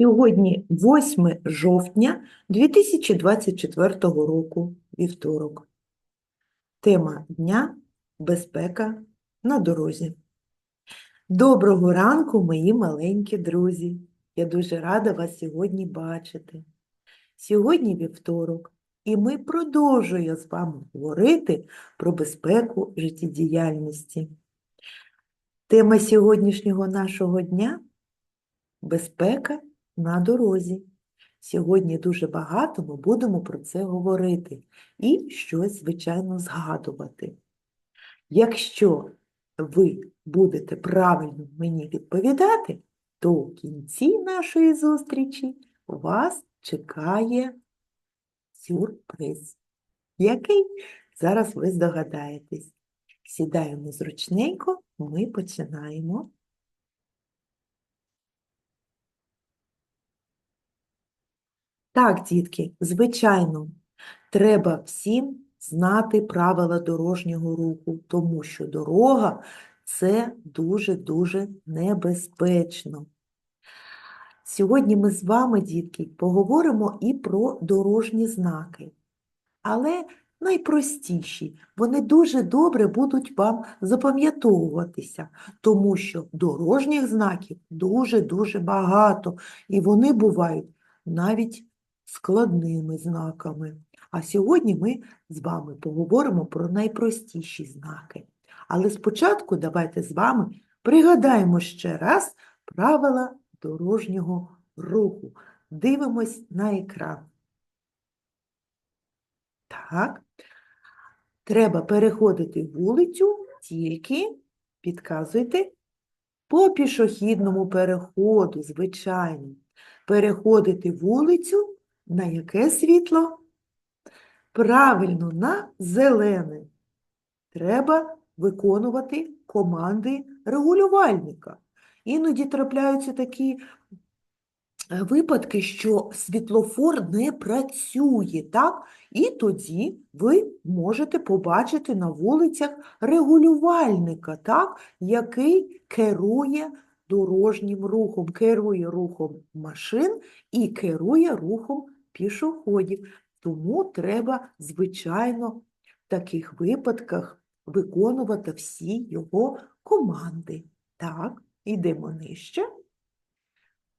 Сьогодні 8 жовтня 2024 року, вівторок. Тема дня – безпека на дорозі. Доброго ранку, мої маленькі друзі! Я дуже рада вас сьогодні бачити. Сьогодні вівторок, і ми продовжуємо з вами говорити про безпеку життєдіяльності. Тема сьогоднішнього нашого дня – безпека на дорозі. Сьогодні дуже багато ми будемо про це говорити і щось, звичайно, згадувати. Якщо ви будете правильно мені відповідати, то в кінці нашої зустрічі вас чекає сюрприз, який зараз ви здогадаєтесь. Сідаємо зручненько, ми починаємо. Так, дітки, звичайно, треба всім знати правила дорожнього руху, тому що дорога це дуже-дуже небезпечно. Сьогодні ми з вами, дітки, поговоримо і про дорожні знаки, але найпростіші, вони дуже добре будуть вам запам'ятовуватися, тому що дорожніх знаків дуже-дуже багато, і вони бувають навіть складними знаками. А сьогодні ми з вами поговоримо про найпростіші знаки. Але спочатку давайте з вами пригадаємо ще раз правила дорожнього руху. Дивимось на екран. Так, треба переходити вулицю тільки, підказуйте, по пішохідному переходу, звичайно. Переходити вулицю на яке світло? Правильно, на зелене. Треба виконувати команди регулювальника. Іноді трапляються такі е, випадки, що світлофор не працює, так? І тоді ви можете побачити на вулицях регулювальника, так? який керує дорожнім рухом, керує рухом машин і керує рухом пішоходів. Тому треба, звичайно, в таких випадках виконувати всі його команди. Так, йдемо нижче.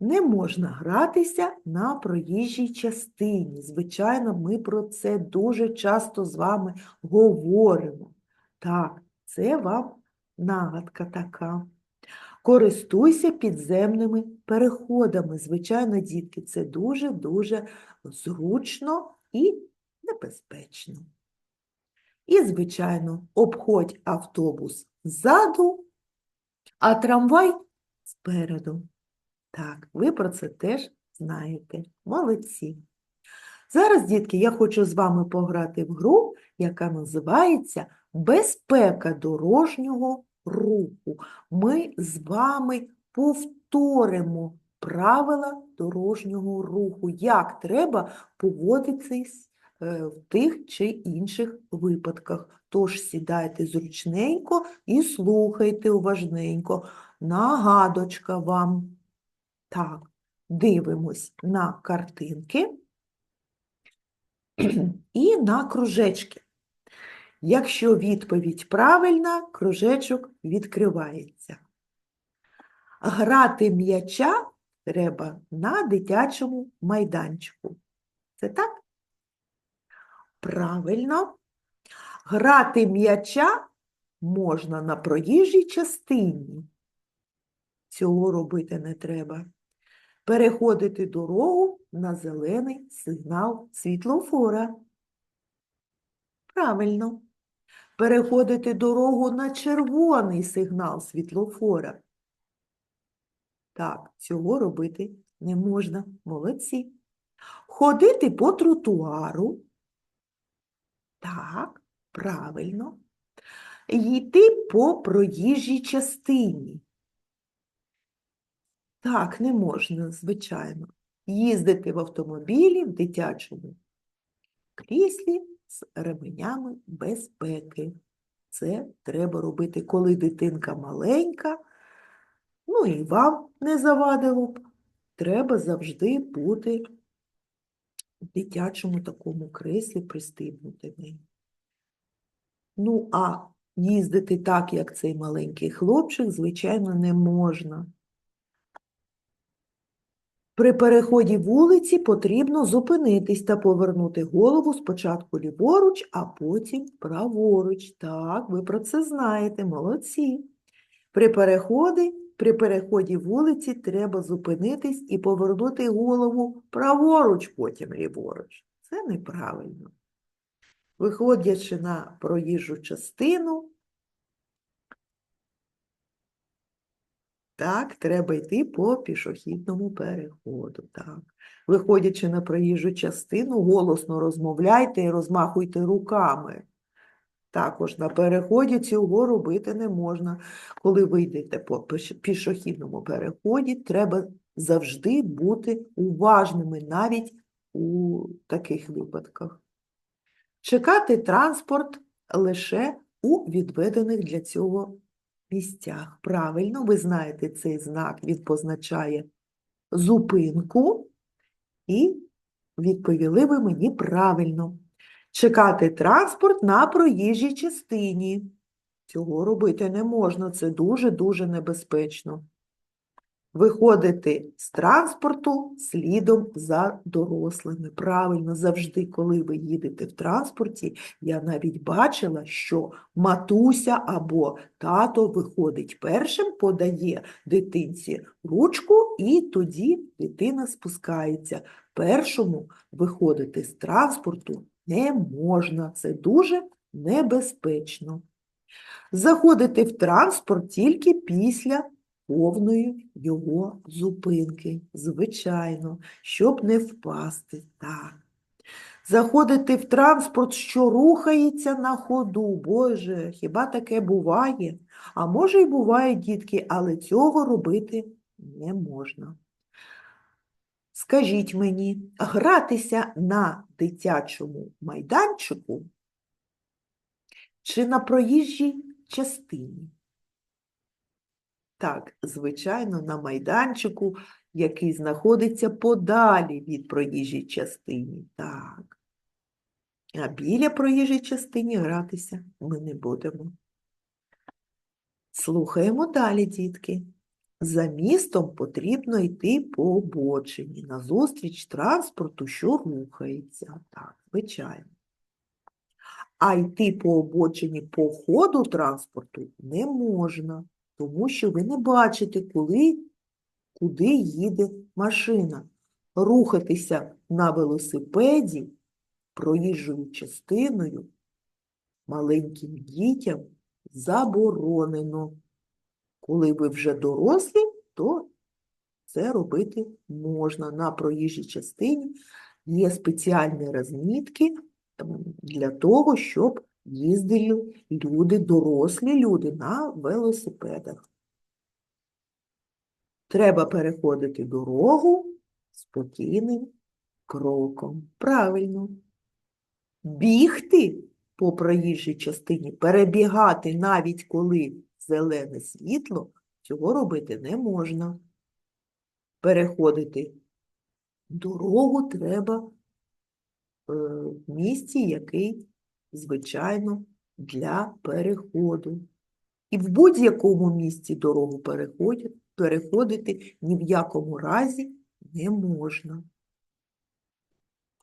Не можна гратися на проїжджій частині. Звичайно, ми про це дуже часто з вами говоримо. Так, це вам нагадка така. Користуйся підземними переходами. Звичайно, дітки, це дуже-дуже зручно і небезпечно. І, звичайно, обходь автобус ззаду, а трамвай спереду. Так, ви про це теж знаєте. Молодці. Зараз, дітки, я хочу з вами пограти в гру, яка називається Безпека дорожнього руху. Ми з вами повторимо правила дорожнього руху, як треба поводитись е, в тих чи інших випадках. Тож сідайте зручненько і слухайте уважненько. Нагадочка вам. Так, дивимось на картинки і на кружечки. Якщо відповідь правильна, кружечок відкривається. Грати м'яча треба на дитячому майданчику. Це так? Правильно. Грати м'яча можна на проїжджій частині. Цього робити не треба. Переходити дорогу на зелений сигнал світлофора. Правильно. Переходити дорогу на червоний сигнал світлофора. Так, цього робити не можна. Молодці. Ходити по тротуару. Так, правильно. Йти по проїжджій частині. Так, не можна, звичайно. Їздити в автомобілі в дитячому кріслі з ременями безпеки. Це треба робити, коли дитинка маленька. Ну і вам не завадило б треба завжди бути в дитячому такому креслі пристібнутими. Ну, а їздити так, як цей маленький хлопчик, звичайно, не можна. При переході вулиці потрібно зупинитись та повернути голову спочатку ліворуч, а потім праворуч. Так, ви про це знаєте, молодці. При переході, при переході вулиці треба зупинитись і повернути голову праворуч, потім ліворуч. Це неправильно. Виходячи на проїжджу частину, Так, треба йти по пішохідному переходу. Так. Виходячи на проїжджу частину, голосно розмовляйте і розмахуйте руками. Також на переході цього робити не можна. Коли ви йдете по пішохідному переході, треба завжди бути уважними навіть у таких випадках. Чекати транспорт лише у відведених для цього місцях. Правильно, ви знаєте, цей знак він позначає зупинку, і відповіли ви мені правильно. Чекати транспорт на проїжджій частині. Цього робити не можна, це дуже-дуже небезпечно. Виходити з транспорту слідом за дорослими. Правильно, завжди, коли ви їдете в транспорті, я навіть бачила, що матуся або тато виходить першим, подає дитинці ручку, і тоді дитина спускається. Першому виходити з транспорту не можна. Це дуже небезпечно. Заходити в транспорт тільки після повної його зупинки, звичайно, щоб не впасти. Так. Заходити в транспорт, що рухається на ходу. Боже, хіба таке буває? А може й буває, дітки, але цього робити не можна. Скажіть мені, гратися на дитячому майданчику чи на проїжджій частині? Так, звичайно, на майданчику, який знаходиться подалі від проїжджій частини. Так. А біля проїжджій частині гратися ми не будемо. Слухаємо далі, дітки. За містом потрібно йти по обочині, назустріч транспорту, що рухається. Так, звичайно. А йти по обочині по ходу транспорту не можна, тому що ви не бачите, коли, куди їде машина. Рухатися на велосипеді проїжджою частиною маленьким дітям заборонено. Коли ви вже дорослі, то це робити можна. На проїжджій частині є спеціальні розмітки для того, щоб їздили люди, дорослі люди на велосипедах. Треба переходити дорогу спокійним кроком. Правильно. Бігти по проїжджій частині, перебігати навіть коли зелене світло, цього робити не можна. Переходити дорогу треба е, в місці, який, звичайно, для переходу. І в будь-якому місці дорогу переходити ні в якому разі не можна.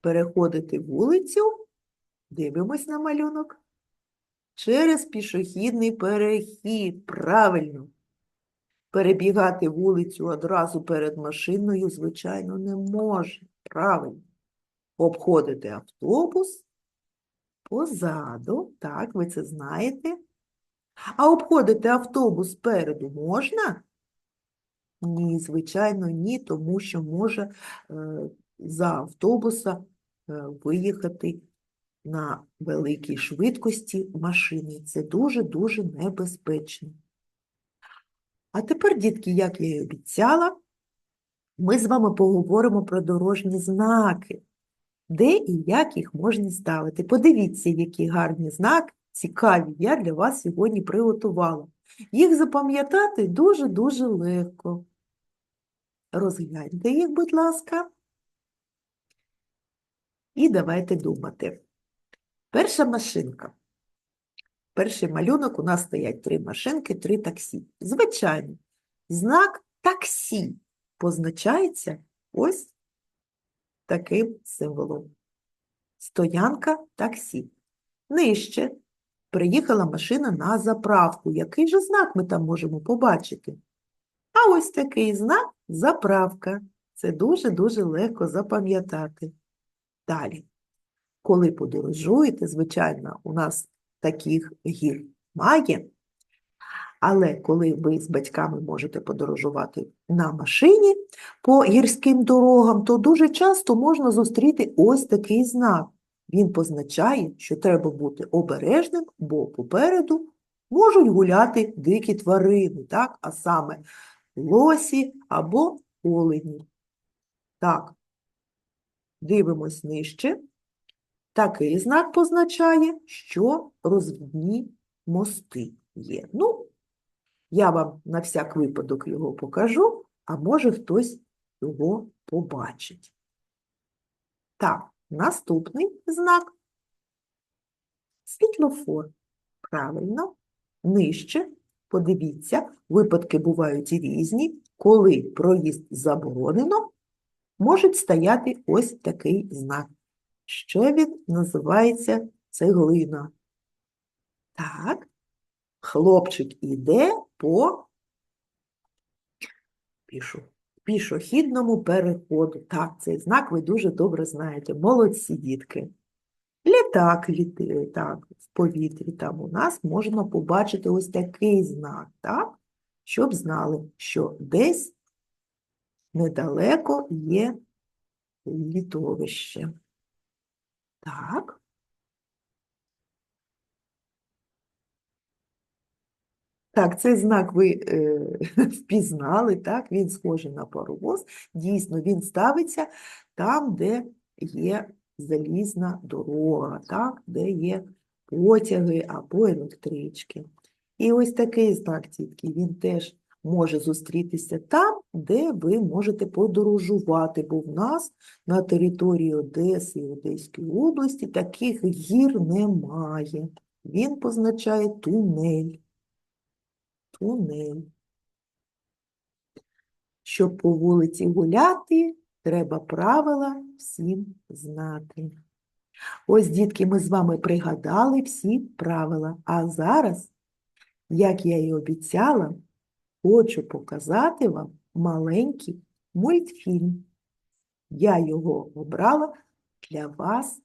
Переходити вулицю, дивимось на малюнок, через пішохідний перехід. Правильно. Перебігати вулицю одразу перед машиною, звичайно, не може. Правильно. Обходити автобус позаду, так, ви це знаєте. А обходити автобус спереду можна? Ні, звичайно, ні, тому що може е, за автобуса е, виїхати на великій швидкості машини. Це дуже-дуже небезпечно. А тепер, дітки, як я і обіцяла, ми з вами поговоримо про дорожні знаки, де і як їх можна ставити. Подивіться, які гарні знаки, цікаві, я для вас сьогодні приготувала. Їх запам'ятати дуже-дуже легко. Розгляньте їх, будь ласка. І давайте думати. Перша машинка. Перший малюнок у нас стоять три машинки, три таксі. Звичайно, знак таксі позначається ось таким символом. Стоянка таксі. Нижче приїхала машина на заправку. Який же знак ми там можемо побачити? А ось такий знак заправка. Це дуже-дуже легко запам'ятати. Далі. Коли подорожуєте, звичайно, у нас таких гір має, але коли ви з батьками можете подорожувати на машині по гірським дорогам, то дуже часто можна зустріти ось такий знак. Він позначає, що треба бути обережним, бо попереду можуть гуляти дикі тварини, так? а саме лосі або олені. Так, дивимось нижче. Такий знак позначає, що розвідні мости є. Ну, я вам на всяк випадок його покажу, а може хтось його побачить. Так, наступний знак. Світлофор. Правильно. Нижче, подивіться, випадки бувають різні. Коли проїзд заборонено, можуть стояти ось такий знак. Ще він називається цеглина. Так, хлопчик іде по пішу, пішохідному переходу. Так, цей знак ви дуже добре знаєте. Молодці дітки. Літак літає, так, в повітрі там у нас можна побачити ось такий знак, так? Щоб знали, що десь недалеко є літовище. Так. Так, цей знак ви е, впізнали, так, він схожий на паровоз. Дійсно, він ставиться там, де є залізна дорога, так, де є потяги або електрички. І ось такий знак, дітки, він теж може зустрітися там, де ви можете подорожувати, бо в нас на території Одеси і Одеської області таких гір немає. Він позначає тунель. Тунель. Щоб по вулиці гуляти, треба правила всім знати. Ось, дітки, ми з вами пригадали всі правила. А зараз, як я і обіцяла, хочу показати вам маленький мультфільм. Я його обрала для вас,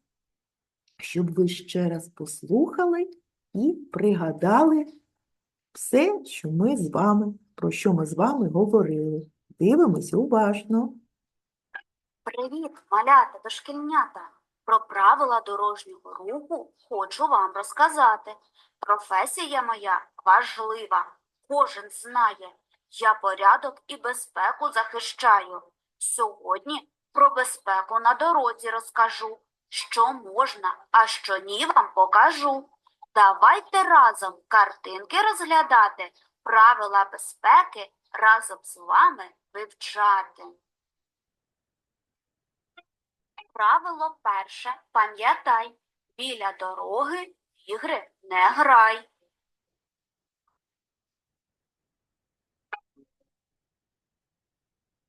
щоб ви ще раз послухали і пригадали все, що ми з вами, про що ми з вами говорили. Дивимося уважно. Привіт, малята, дошкільнята! Про правила дорожнього руху хочу вам розказати. Професія моя важлива. Кожен знає. Я порядок і безпеку захищаю. Сьогодні про безпеку на дорозі розкажу. Що можна, а що ні, вам покажу. Давайте разом картинки розглядати, правила безпеки разом з вами вивчати. Правило перше. Пам'ятай, біля дороги ігри не грай.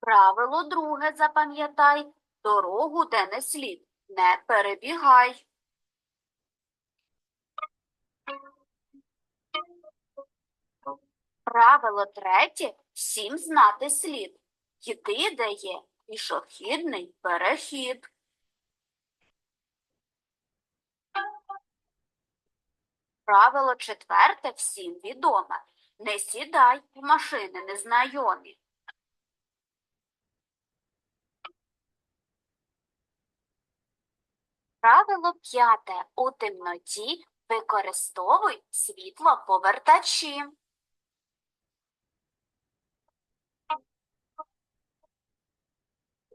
Правило друге запам'ятай, дорогу, де не слід, не перебігай. Правило третє всім знати слід. Йти, де є пішохідний перехід. Правило четверте всім відоме. Не сідай в машини незнайомі. Правило п'яте. У темноті використовуй світлоповертачі.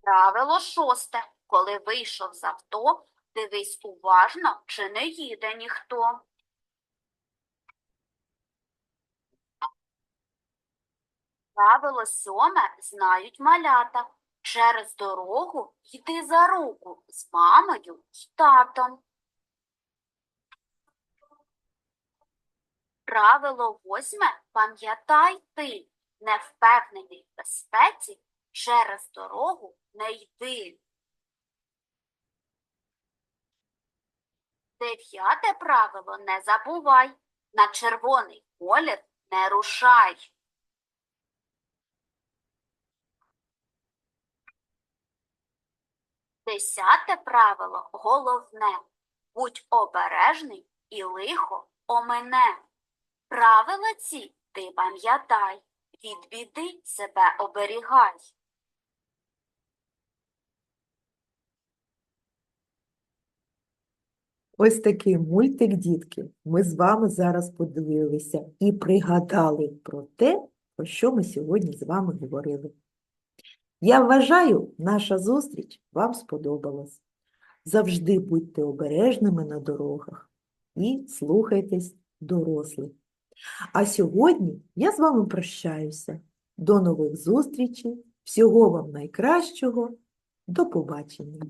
Правило шосте. Коли вийшов з авто, дивись уважно, чи не їде ніхто. Правило сьоме знають малята. Через дорогу йди за руку з мамою й татом. Правило восьме пам'ятай ти, невпевнений в безпеці, через дорогу не йди. Дев'яте правило не забувай, на червоний колір не рушай. Десяте правило головне. Будь обережний і лихо омине. Правила ці ти пам'ятай, від біди себе оберігай. Ось такий мультик, дітки, ми з вами зараз подивилися і пригадали про те, про що ми сьогодні з вами говорили. Я вважаю, наша зустріч вам сподобалась. Завжди будьте обережними на дорогах і слухайтесь дорослих. А сьогодні я з вами прощаюся. До нових зустрічей. Всього вам найкращого. До побачення.